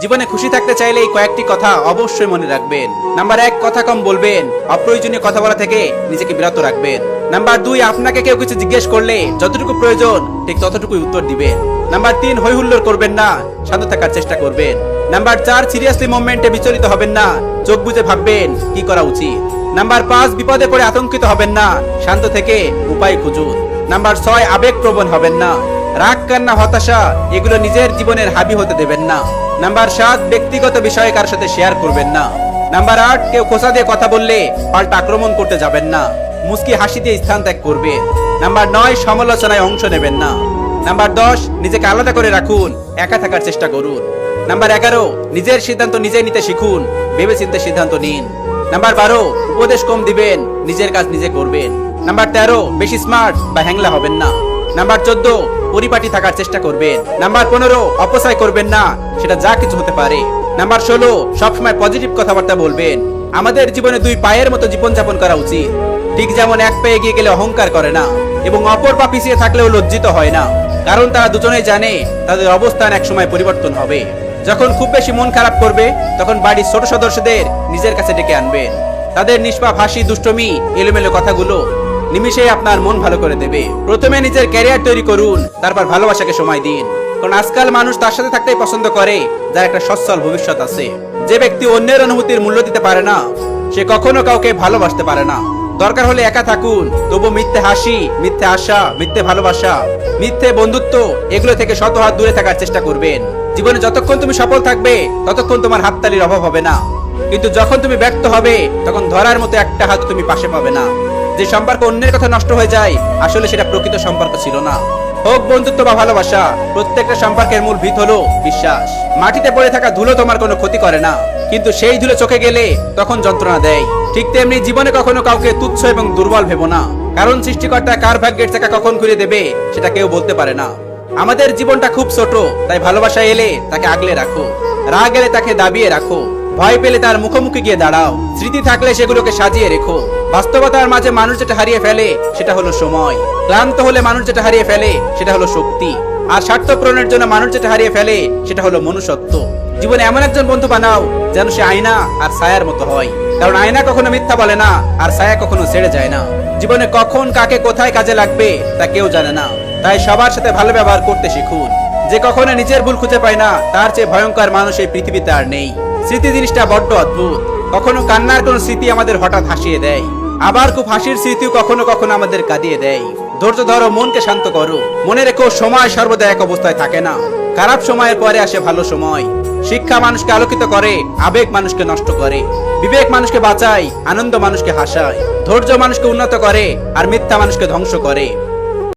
জীবনে খুশি থাকতে চাইলে এই কয়েকটি কথা অবশ্যই মনে রাখবেন। নাম্বার এক, কথা কম বলবেন। অপ্রয়োজনীয় কথা বলা থেকে নিজেকে বিরত রাখবেন। নাম্বার দুই, আপনাকে কেউ কিছু জিজ্ঞেস করলে যতটুকু প্রয়োজন, ঠিক ততটুকুই উত্তর দিবেন। নাম্বার তিন হই হুল্লোড় করবেন না, শান্ত থাকার চেষ্টা করবেন। নাম্বার চার সিরিয়াসলি মোমেন্টে বিচলিত হবেন না, চোখ বুঝে ভাববেন, কি করা উচিত? নাম্বার পাঁচ, বিপদে পড়ে আতঙ্কিত হবেন না, শান্ত থেকে উপায় খুঁজুন। নাম্বার ছয় আবেগ প্রবণ হবেন না। রাগ, কান্না, হতাশা, এগুলো নিজের জীবনের হাবি হতে দেবেন না। নাম্বার সাত, ব্যক্তিগত বিষয়ে কার সাথে শেয়ার করবেন না। নাম্বার আট, কেউ খোসা দিয়ে কথা বললে পাল্টা আক্রমণ করতে যাবেন না। মুস্কি হাসি দিয়ে স্থান ত্যাগ করবে। নাম্বার নয়, সমালোচনায় অংশ নেবেন না। নাম্বার দশ, নিজেকে আলাদা করে রাখুন। একা থাকার চেষ্টা করুন। নাম্বার এগারো, নিজের সিদ্ধান্ত নিজে নিতে শিখুন। ভেবে চিন্তে সিদ্ধান্ত নিন। নাম্বার বারো, উপদেশ কম দিবেন। নিজের কাজ নিজে করবেন। নাম্বার তেরো, বেশি স্মার্ট বা হ্যাংলা হবেন না। নাম্বার চোদ্দ, পরিপাটি থাকার চেষ্টা করবেন। নাম্বার পনেরো, অপচয় করবেন না, সেটা যা কিছু হতে পারে। নাম্বার ষোলো, সবসময় পজিটিভ কথাবার্তা বলবেন। আমাদের জীবনে দুই পায়ের মতো জীবনযাপন করা উচিত। ঠিক যেমন এক পায়ে এগিয়ে গেলে অহংকার করে না, এবং অপর পা পিছিয়ে থাকলেও লজ্জিত হয় না। কারণ তারা দুজনেই জানে, তাদের অবস্থান এক সময় পরিবর্তন হবে। যখন খুব বেশি মন খারাপ করবে, তখন বাড়ির ছোট সদস্যদের নিজের কাছে ডেকে আনবেন তাদের নিষ্পাপ হাসি, দুষ্টমি, এলোমেলো কথাগুলো নিমিষেই আপনার মন ভালো করে দেবে। প্রথমে নিজের ক্যারিয়ার তৈরি করুন, তারপর ভালোবাসাকে সময় দিন। কারণ আজকাল মানুষ তার সাথে থাকতেই পছন্দ করে, যার একটা সচ্ছল ভবিষ্যৎ আছে। যে ব্যক্তি অন্যের অনুভূতির মূল্য দিতে পারে না, সে কখনো কাউকে ভালোবাসতে পারে না। দরকার হলে একা থাকুন, তবু মিথ্যে হাসি, মিথ্যে আশা, মিথ্যে ভালোবাসা, মিথ্যে বন্ধুত্ব, এগুলো থেকে শত হাত দূরে থাকার চেষ্টা করবেন। জীবনে যতক্ষণ তুমি সফল থাকবে, ততক্ষণ তোমার হাততালির অভাব হবে না। কিন্তু যখন তুমি ব্যর্থ হবে, তখন ধরার মতো একটা হাত তুমি পাশে পাবে না। যে সম্পর্ক অন্যের কথা নষ্ট হয়ে যায়, আসলে সেটা প্রকৃত সম্পর্ক ছিল না। হোক বন্ধুত্ব বা ভালোবাসা, প্রত্যেকটা সম্পর্কের মূল ভিত হলো বিশ্বাস। মাটিতে পড়ে থাকা ধুলো তোমার কোনো ক্ষতি করে না। কিন্তু সেই ধুলো চোখে গেলে তখন যন্ত্রণা দেয়। ঠিক তেমনি জীবনে কখনো কাউকে তুচ্ছ এবং দুর্বল ভেবো না। কারণ সৃষ্টিকর্তা কার ভাগ্যের চাকা কখন ঘুরে দেবে, সেটা কেউ বলতে পারে না। আমাদের জীবনটা খুব ছোট, তাই ভালোবাসা এলে তাকে আগলে রাখো। রাগ এলে তাকে দাবিয়ে রাখো। ভয় পেলে তার মুখোমুখি গিয়ে দাঁড়াও। স্মৃতি থাকলে সেগুলোকে সাজিয়ে রেখো। বাস্তবতার মাঝে মানুষ যেটা হারিয়ে ফেলে, সেটা হলো সময়। ক্লান্ত হলে মানুষ যেটা হারিয়ে ফেলে, সেটা হলো শক্তি। আর স্বার্থ পূরণের জন্য মানুষ যেটা হারিয়ে ফেলে, সেটা হলো মনুষ্যত্ব। জীবনে এমন একজন বন্ধু বানাও, যেন সে আয়না আর ছায়ার মতো হয়। কারণ আয়না কখনো মিথ্যা বলে না, আর ছায়া কখনো ছেড়ে যায় না। জীবনে কখন কাকে কোথায় কাজে লাগবে, তা কেউ জানে না। তাই সবার সাথে ভালো ব্যবহার করতে শিখুন। যে কখনো নিজের ভুল খুঁজে পায় না, তার চেয়ে ভয়ঙ্কর মানুষ এই পৃথিবীতে আর নেই। স্মৃতি জিনিসটা বড্ড অদ্ভুত। কখনো কান্নার কোন স্মৃতি আমাদের হঠাৎ হাসিয়ে দেয়। আবার খুব হাসির স্মৃতিও কখনো কখনো আমাদের কাঁদিয়ে দেয়। ধৈর্য ধরো, মনকে শান্ত করো। মনে রেখো, সময় সর্বদা এক অবস্থায় থাকে না। খারাপ সময়ের পরে আসে ভালো সময়। শিক্ষা মানুষকে আলোকিত করে, আবেগ মানুষকে নষ্ট করে। বিবেক মানুষকে বাঁচায়, আনন্দ মানুষকে হাসায়। ধৈর্য মানুষকে উন্নত করে, আর মিথ্যা মানুষকে ধ্বংস করে।